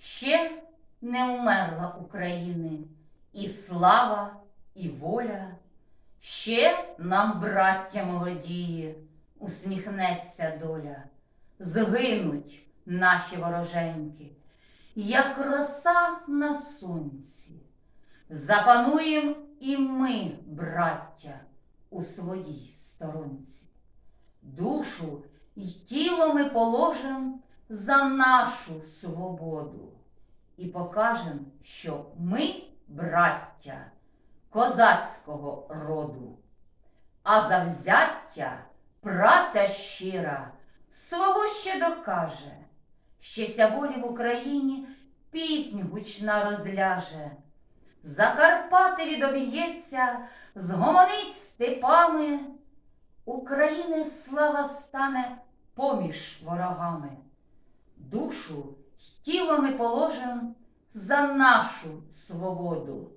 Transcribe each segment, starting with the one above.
Ще не умерла України і слава, і воля. Ще нам, браття молодії, усміхнеться доля. Згинуть наші вороженьки, як роса на сонці. Запануєм і ми, браття, у своїй сторонці. Душу й тіло ми положим за нашу свободу і покажем, що ми, браття, козацького роду. А завзяття, праця щира, свого ще докаже, ще ся в Україні пісню гучна розляже. Закарпати відоб'ється, згомонить степами, України слава стане поміж ворогами. Душу тіло ми положим за нашу свободу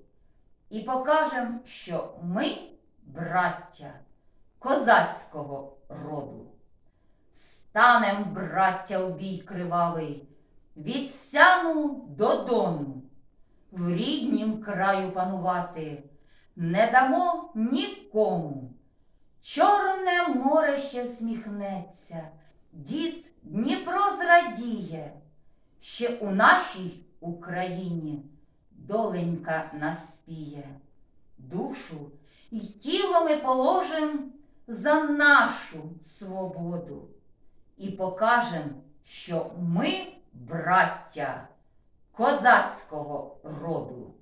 і покажем, що ми, браття, козацького роду. Станем, браття, у бій кривавий, від сяну до дону, в ріднім краю панувати не дамо нікому. Чорне море ще сміхнеться, дід Дніпро зрадіє, ще у нашій Україні доленька наспіє. Душу й тіло ми положим за нашу свободу і покажем, що ми, браття, козацького роду.